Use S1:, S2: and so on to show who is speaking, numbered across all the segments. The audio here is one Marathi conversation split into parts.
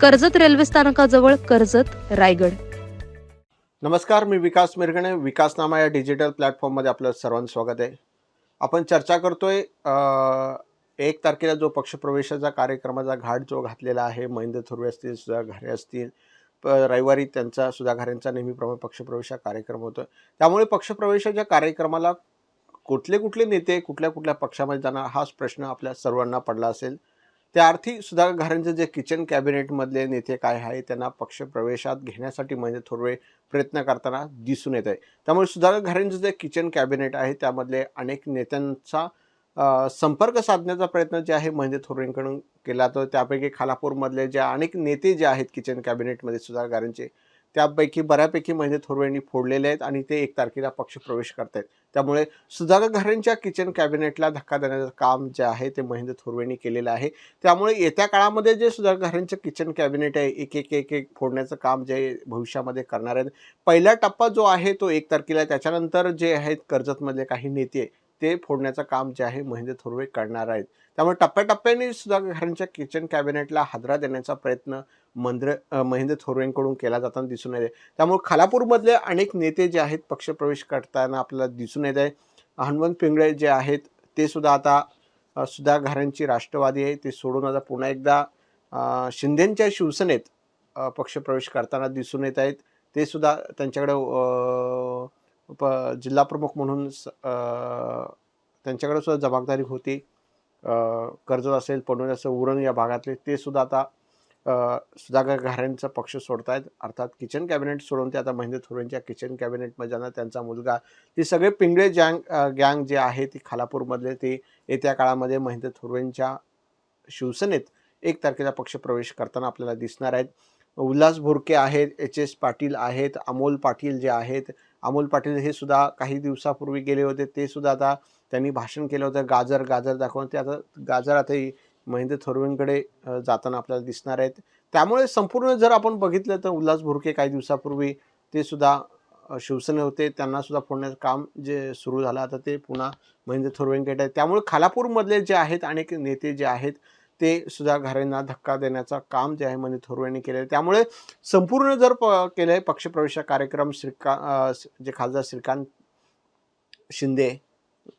S1: कर्जत रेल्वे स्थानकाजवळ कर्जत रायगड.
S2: नमस्कार मी विकास मिरगणे. विकासनामा या डिजिटल प्लॅटफॉर्ममध्ये आपलं सर्वांचं स्वागत आहे. आपण चर्चा करतोय एक तारखेला जो पक्षप्रवेशाचा कार्यक्रमाचा घाट जो घातलेला आहे महेंद्र थोरवे असतील सुद्धा घारे असतील प रविवारी त्यांचा सुधा घारेंचा नेहमीप्रमाणे पक्षप्रवेशा कार्यक्रम होतो. त्यामुळे पक्षप्रवेशाच्या कार्यक्रमाला कुठले कुठले नेते कुठल्या कुठल्या पक्षामध्ये जाणार हाच प्रश्न आपल्या सर्वांना पडला असेल. त्या अर्थी सुधाकर घारेंचे जे किचन कॅबिनेटमधले नेते काय आहे त्यांना पक्षप्रवेशात घेण्यासाठी म्हणजे महेंद्र थोरवे प्रयत्न करताना दिसून येत आहे त्यामुळे सुधाकर घारेंचं जे किचन कॅबिनेट आहे त्यामधले अनेक नेत्यांचा संपर्क साधण्याचा प्रयत्न जे आहे म्हणजे महेंद्र थोरवेंकडून केला तर त्यापैकी खालापूरमधले जे अनेक नेते जे आहेत किचन कॅबिनेटमध्ये सुधाकर घारेंचे त्यापैकी बऱ्यापैकी महिने थोरवेंनी फोडलेले आहेत आणि ते एक तारखेला पक्षप्रवेश करत आहेत त्यामुळे सुधाकर घरांच्या किचन कॅबिनेटला धक्का देण्याचं काम जे आहे ते महेंद्र थोरवेंनी केलेलं आहे. त्यामुळे येत्या काळामध्ये जे सुधाकर घारेंचं किचन कॅबिनेट आहे एक एक एक एक फोडण्याचं काम जे भविष्यामध्ये करणार आहेत. पहिला टप्पा जो आहे तो एक तारखेला त्याच्यानंतर जे आहेत कर्जतमधले काही नेते ते फोडण्याचं काम जे आहे महेंद्र थोरवे करणार आहेत. त्यामुळे टप्प्याटप्प्याने सुधाकर घरांच्या किचन कॅबिनेटला हादरा देण्याचा प्रयत्न मंद्र महेंद्र थोरवेंकडून केला जाताना दिसून येते. त्यामुळे खालापूरमधले अनेक नेते जे आहेत पक्षप्रवेश करताना आपल्याला दिसून येत. आहे हनुमंत पिंगळे जे आहेत ते सुद्धा आता सुधाघरांची घरांची राष्ट्रवादी आहे. ते सोडून आता पुन्हा एकदा शिंदेंच्या शिवसेनेत पक्षप्रवेश करताना दिसून येत आहेत. ते सुद्धा त्यांच्याकडे प जिल्हा प्रमुख म्हणून स- त्यांच्याकडे सुद्धा जबाबदारी होती. कर्जत असेल पनवेल असेल उरण या भागातले ते सुद्धा आता सुधाकर घाऱ्यांचा पक्ष सोडतायत. अर्थात किचन कॅबिनेट सोडून ते आता महेंद्र थोरेंच्या किचन कॅबिनेटमध्ये जाणार त्यांचा मुलगा. ते सगळे पिंगळे जँग गँग जे आहे ती खालापूरमधले ते येत्या काळामध्ये महेंद्र थोरेंच्या शिवसेनेत एक तारखेला पक्षप्रवेश करताना आपल्याला दिसणार आहेत. उल्हास भुरके आहेत एच एस पाटील आहेत अमोल पाटील जे आहेत अमोल पाटील हे सुद्धा काही दिवसापूर्वी गेले होते. ते सुद्धा आता त्यांनी भाषण केलं होतं. गाजर गाजर दाखवून ते आता गाजर आताही महेंद्र थोरवेंकडे जाताना आपल्याला दिसणार आहेत. त्यामुळे संपूर्ण जर आपण बघितलं तर उल्हास भुरके काही दिवसापूर्वी ते सुद्धा शिवसेने होते. त्यांना सुद्धा फोडण्याचं काम जे सुरू झालं. आता ते पुन्हा महेंद्र थोरवेंकडे आहे त्यामुळे खालापूरमधले जे आहेत अनेक नेते जे आहेत ते सुद्धा घरांना धक्का देण्याचं काम जे आहे महेंद्र यांनी केलेलं आहे. त्यामुळे संपूर्ण जर प केलं आहे पक्षप्रवेश कार्यक्रम श्रीका जे खासदार श्रीकांत शिंदे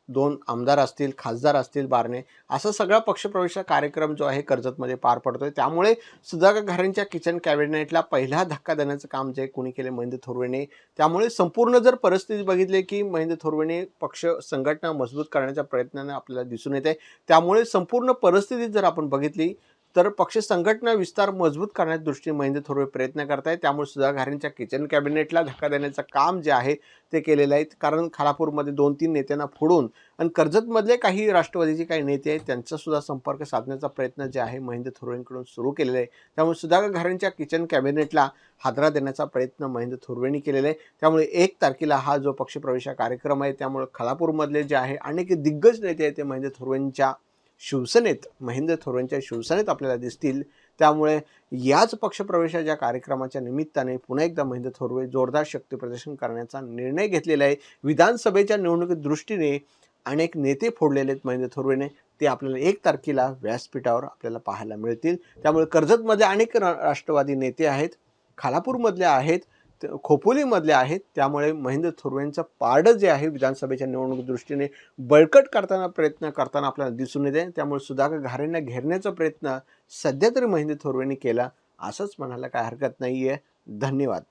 S2: दोन आमदार असतील खासदार असतील बारणे असा सगळा पक्षप्रवेश कार्यक्रम जो आहे कर्जतमध्ये पार पडतो आहे त्यामुळे सुधाकर घरांच्या किचन कॅबिनेटला पहिला धक्का देण्याचं काम जे कुणी केले महेंद्र थोरवेने. त्यामुळे संपूर्ण जर परिस्थिती बघितली की महेंद्र थोरवेने पक्ष संघटना मजबूत करण्याच्या प्रयत्नाने आपल्याला दिसून येते त्यामुळे संपूर्ण परिस्थिती जर आपण बघितली तर पक्ष संघटना विस्तार मजबूत करण्याच्या दृष्टीने महेंद्र थोरवे प्रयत्न करतायत. त्यामुळे सुधा घारेंच्या किचन कॅबिनेटला धक्का देण्याचं काम जे आहे ते केलेलं आहे. कारण खालापूरमध्ये दोन तीन नेत्यांना फोडून आणि कर्जतमधले काही राष्ट्रवादीचे काही नेते आहेत त्यांचासुद्धा संपर्क साधण्याचा प्रयत्न जे आहे महेंद्र थोरवेंकडून सुरू केलेला आहे. त्यामुळे सुधाकर घारेंच्या किचन कॅबिनेटला हादरा देण्याचा प्रयत्न महेंद्र थोरवेंनी केलेला आहे. त्यामुळे एक तारखेला हा जो पक्षप्रवेशा कार्यक्रम आहे त्यामुळे खालापूरमधले जे आहे अनेक दिग्गज नेते आहेत ते महेंद्र थोरवेंच्या शिवसेनेत महेंद्र थोरांच्या शिवसेनेत आपल्याला दिसतील. त्यामुळे याच पक्षप्रवेशाच्या कार्यक्रमाच्या निमित्ताने पुन्हा एकदा महेंद्र थोरवे जोरदार शक्ती प्रदर्शन करण्याचा निर्णय घेतलेला आहे. विधानसभेच्या निवडणुकी दृष्टीने अनेक नेते फोडलेले आहेत महेंद्र थोरवेने. ते आपल्याला एक तारखेला व्यासपीठावर आपल्याला पाहायला मिळतील. त्यामुळे कर्जतमध्ये अनेक रा- राष्ट्रवादी नेते आहेत खालापूरमधले आहेत खोपोलीमधले आहेत. त्यामुळे महेंद्र थोरवेंचं पारडं जे आहे विधानसभेच्या निवडणूक दृष्टीने बळकट करताना प्रयत्न करताना आपल्याला दिसून येते. त्यामुळे सुधाकर घारेंना घेरण्याचा प्रयत्न सध्या तरी महेंद्र थोरवेंनी केला. असंच म्हणायला काय हरकत नाही आहे धन्यवाद.